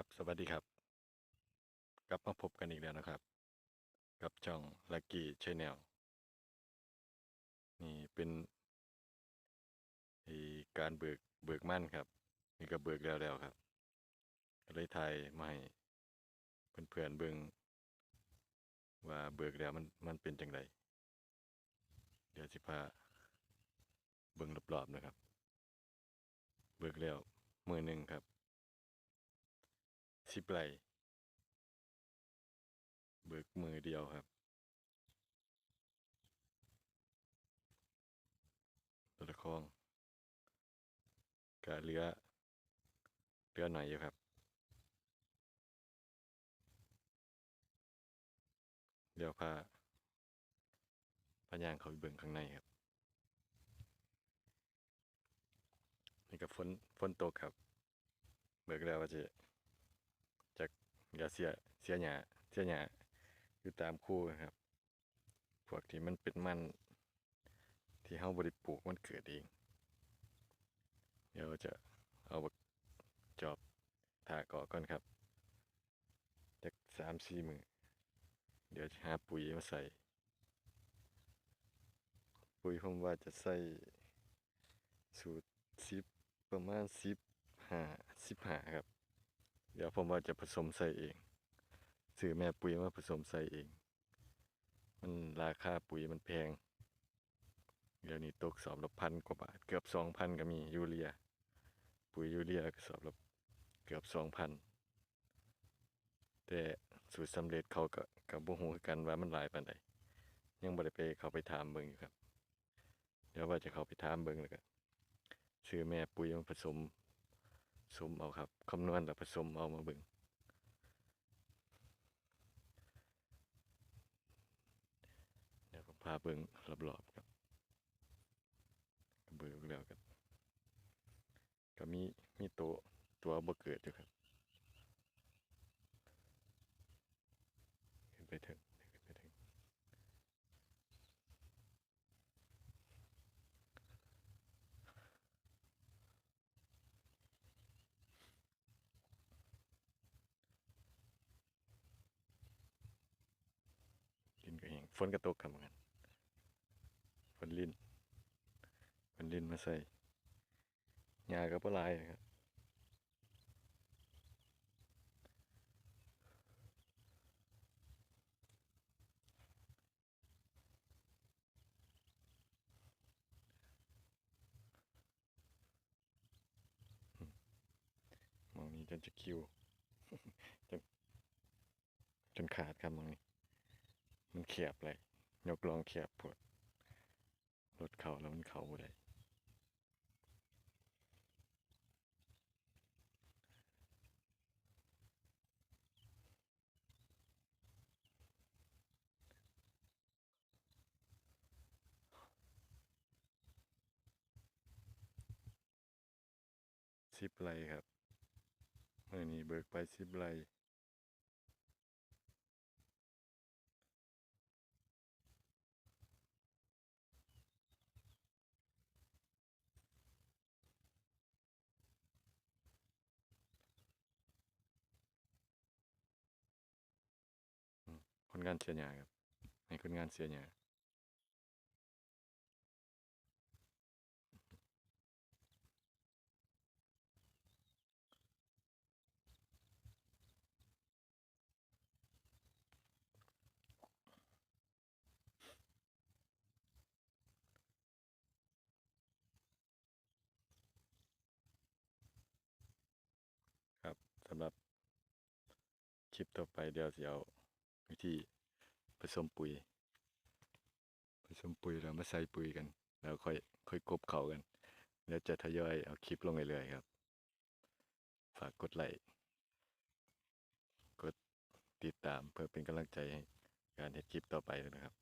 ครับ สวัสดีครับ กลับมาพบกันอีกแล้วนะครับ กับช่อง Lucky Channel นี่เป็นการเบิกเบิกมั่นครับ นี่ก็เบิกแล้วแล้วครับก็เลยถ่ายมาให้เพื่อนๆเบิ่งว่าเบิกแล้วมันมันเป็นจังไดเดี๋ยวสิพาเบิ่งรอบๆนะครับ เบิกแล้วมือหนึ่งครับ สิบไหลเบิกมือเดียวครับ ตัวละครกะเหลือเหลือหน่อยอยู่ครับเดี๋ยวพาพายางเขาไปเบิ่งข้างในครับนี่ก็ฝนฝนตกครับ เบิกแล้วว่าจะ อย่าเสียเสียหยาเสียหยาอยู่ตามคู่ครับ พวกที่มันเป็นมัน ที่เฮาบริปลูกมันเกิดเอง เดี๋ยวจะเอาบักจอบถากาะก่อนครับจากสามสี่มือเดี๋ยวจะหาปุ๋ยมาใส่ ปุ๋ยผมว่าจะใส่สูตรสิบประมาณสิบห้าสิบห้าครับ เดี๋ยวผมว่าจะผสมใส่เองซื้อแม่ปุ๋ยมาผสมใส่เอง มันราคาปุ๋ยมันแพง เดี๋ยวนี้ตกสอบละพันกว่าบาท เกือบสองพันก็มียูเรีย ปุ๋ยยูเรียก็สอบละเกือบสองพันแต่สูตรสำเร็จเขาก็กับบ่ฮู้คือกันว่ามันหลายปานใดยังบ่ได้ไปเขาไปถามเบิ่งอยู่ครับ เดี๋ยวว่าจะเขาไปถามเบิ่งแล้วก็ซื้อแม่ปุ๋ยมาผสม สมเอาครับคำนวณแล้วผสมเอามาเบิ่งเดี๋ยวผมพาเบิ่งรอบๆครับเบิ่งแล้วกันก็มีมีตัวตัวบ่เกิดอยู่ครับขึ้นไปถึงขึ้นไปถึง ดินก็แห้งฝนก็ตกครับเหมือนกันฝนลินฝนลินมาใส่หญ้าก็บ่หลายครับมองนี้จนจะคิวจนจนขาดครับมองนี้ มันเขียบเลย ยกลองเขียบปวดรถเขาแล้วมันเขาบ่ได้สิบไรครับเมื่อนี้เบิกไปสิบไร คนงานเสียหยาครับให้คนงานเสียหยาครับสำหรับคลิปต่อไปเดี๋ยวจะเอา วิธีผสมปุ๋ย ผสมปุ๋ยแล้วมาใส่ปุ๋ยกัน แล้วค่อยค่อยกบเขากัน แล้วจะทยอยเอาคลิปลงเรื่อยๆครับ ฝากกดไลค์กดติดตามเพื่อเป็นกำลังใจให้การเห็นคลิปต่อไปนะครับ